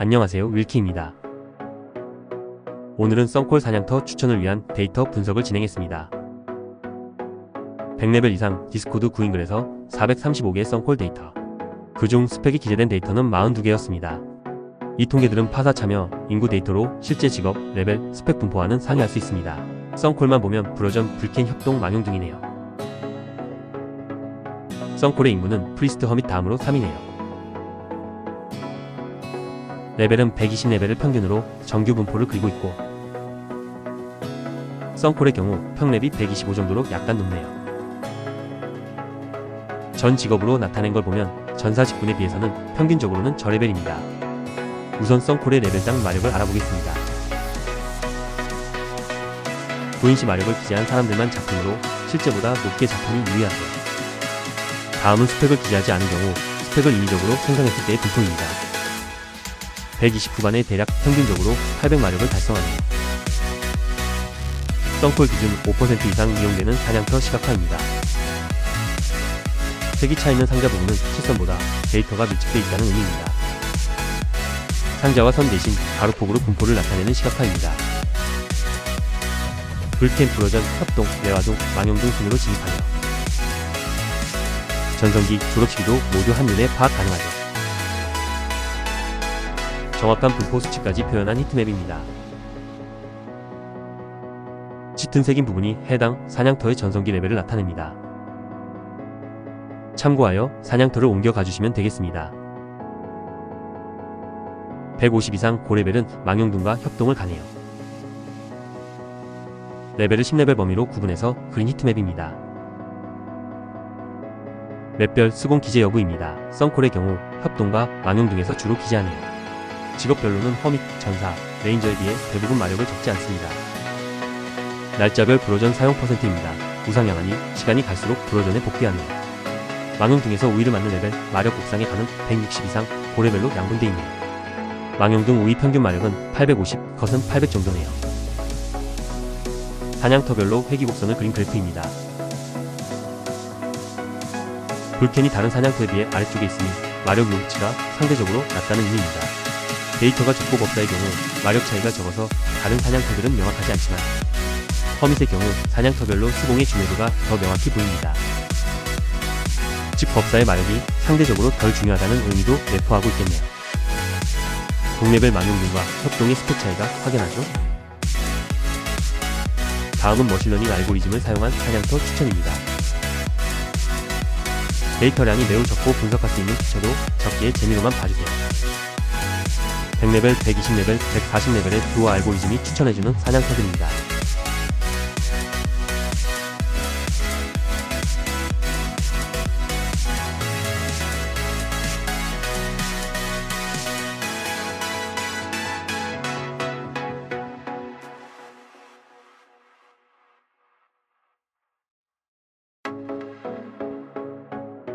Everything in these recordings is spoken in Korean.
안녕하세요 윌키입니다. 오늘은 썬콜 사냥터 추천을 위한 데이터 분석을 진행했습니다. 100레벨 이상 디스코드 구인글에서 435개의 썬콜 데이터 그중 스펙이 기재된 데이터는 42개였습니다. 이 통계들은 파사 참여, 인구 데이터로 실제 직업, 레벨, 스펙 분포와는 상이할 수 있습니다. 썬콜만 보면 브로전, 불캔, 협동, 망용 등이네요. 썬콜의 인구는 프리스트 허밋 다음으로 3위네요. 레벨은 120레벨을 평균으로 정규 분포를 그리고 있고 썬콜의 경우 평랩이 125 정도로 약간 높네요. 전 직업으로 나타낸 걸 보면 전사 직군에 비해서는 평균적으로는 저레벨입니다. 우선 썬콜의 레벨당 마력을 알아보겠습니다. 9인시 마력을 기재한 사람들만 작품으로 실제보다 높게 작품이 유의하세요. 다음은 스펙을 기재하지 않은 경우 스펙을 인위적으로 생성했을 때의 분포입니다. 120 후반에 대략 평균적으로 800마력을 달성하네요. 썬콜 기준 5% 이상 이용되는 사냥터 시각화입니다. 색이 차있는 상자 부분은 실선보다 데이터가 밀집되어 있다는 의미입니다. 상자와 선 대신 가로폭으로 분포를 나타내는 시각화입니다. 불캔 프로전, 협동, 레와동, 망용동 순으로 진입하며 전성기, 졸업시기도 모두 한눈에 파악 가능하죠. 정확한 분포 수치까지 표현한 히트맵입니다. 짙은 색인 부분이 해당 사냥터의 전성기 레벨을 나타냅니다. 참고하여 사냥터를 옮겨 가주시면 되겠습니다. 150 이상 고레벨은 망용둥과 협동을 가네요. 레벨을 10레벨 범위로 구분해서 그린 히트맵입니다. 맵별 수공 기재 여부입니다. 썬콜의 경우 협동과 망용둥에서 주로 기재하네요. 직업별로는 허밋, 전사, 레인저에 비해 대부분 마력을 적지 않습니다. 날짜별 브로전 사용 퍼센트입니다. 우상향하니 시간이 갈수록 브로전에 복귀하네요. 망용 등에서 우위를 맞는 레벨, 마력 옥상에 가는 160 이상 고레벨로 양분돼 있네요. 망용 등 우위 평균 마력은 850, 컷은 800 정도네요. 사냥터별로 회귀곡선을 그린 그래프입니다. 불캔이 다른 사냥터에 비해 아래쪽에 있으니 마력 요치가 상대적으로 낮다는 의미입니다. 데이터가 적고 법사의 경우 마력 차이가 적어서 다른 사냥터들은 명확하지 않지만 허밋의 경우 사냥터별로 수공의 중요도가 더 명확히 보입니다. 즉 법사의 마력이 상대적으로 덜 중요하다는 의미도 내포하고 있겠네요. 동레벨 망용들과 협동의 스펙 차이가 확연하죠? 다음은 머신러닝 알고리즘을 사용한 사냥터 추천입니다. 데이터량이 매우 적고 분석할 수 있는 피처도 적기에 재미로만 봐주세요. 100레벨, 120레벨, 140레벨의 두 알고리즘이 추천해주는 사냥터들입니다.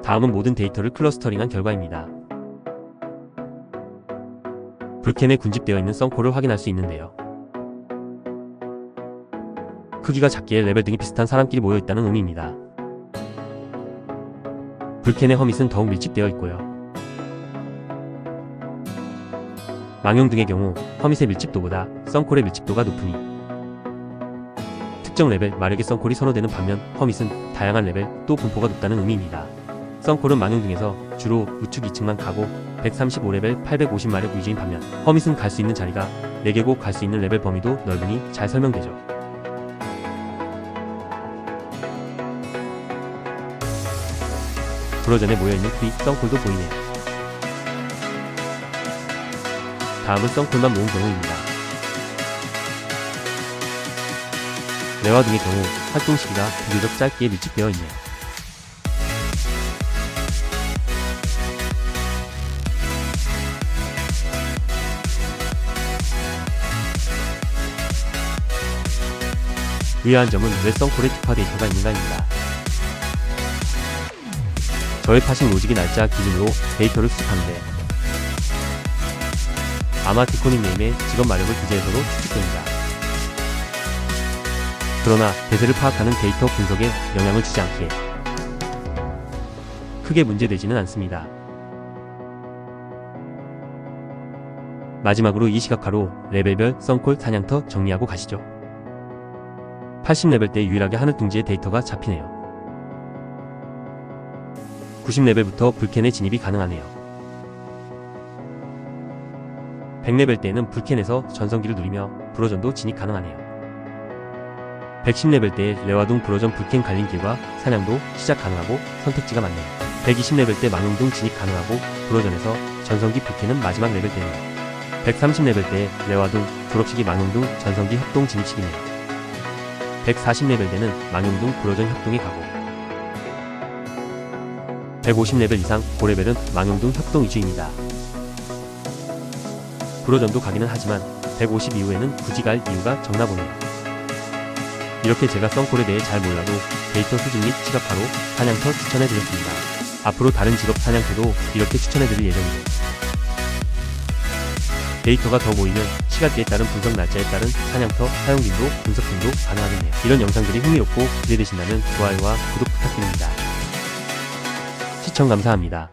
다음은 모든 데이터를 클러스터링한 결과입니다. 불캔에 군집되어 있는 썬콜을 확인할 수 있는데요. 크기가 작기에 레벨 등이 비슷한 사람끼리 모여 있다는 의미입니다. 불캔의 허밋은 더욱 밀집되어 있고요. 망용 등의 경우 허밋의 밀집도보다 썬콜의 밀집도가 높으니 특정 레벨 마력의 썬콜이 선호되는 반면 허밋은 다양한 레벨 또 분포가 높다는 의미입니다. 썬콜은 망용 등에서 주로 우측 2층만 가고 135레벨 850마력 위주인 반면 허밋은 갈 수 있는 자리가 4개고 갈 수 있는 레벨 범위도 넓으니 잘 설명되죠. 브로전에 모여있는 프리 썬콜도 보이네요. 다음은 썬콜만 모은 경우입니다. 레와 등의 경우 활동 시기가 비교적 짧게 밀집되어 있네요. 의아한 점은 왜 썬콜에 특화 데이터가 있는가입니다. 파식 로직의 날짜 기준으로 데이터를 수집하는데 아마 디코님 네임의 직업 마력을 기재해서도 추측됩니다. 그러나 대세를 파악하는 데이터 분석에 영향을 주지 않기에 크게 문제되지는 않습니다. 마지막으로 이 시각화로 레벨별 썬콜 사냥터 정리하고 가시죠. 80레벨 때 유일하게 하늘 둥지의 데이터가 잡히네요. 90레벨부터 불캔의 진입이 가능하네요. 100레벨 때에는 불캔에서 전성기를 누리며 브로전도 진입 가능하네요. 110레벨 때에 레와둥 브로전 불캔 갈림길과 사냥도 시작 가능하고 선택지가 많네요. 120레벨 때 망용둥 진입 가능하고 브로전에서 전성기 불캔은 마지막 레벨 때네요. 130레벨 때 레와둥, 졸업식이 망용둥, 전성기 협동 진입식이네요. 140레벨 때는 망용둥, 브로전 협동에 가고 150레벨 이상 고레벨은 망용둥 협동 위주입니다. 브로전도 가기는 하지만 150 이후에는 굳이 갈 이유가 적나 보네요. 이렇게 제가 썬콜에 대해 잘 몰라도 데이터 수집 및 시각화로 사냥터 추천해드렸습니다. 앞으로 다른 직업 사냥터도 이렇게 추천해드릴 예정이에요. 데이터가 더 모이면 시간대에 따른 분석 날짜에 따른 사냥터 사용 빈도, 분석 등도 가능하겠네요. 이런 영상들이 흥미롭고 기대되신다면 좋아요와 구독 부탁드립니다. 시청 감사합니다.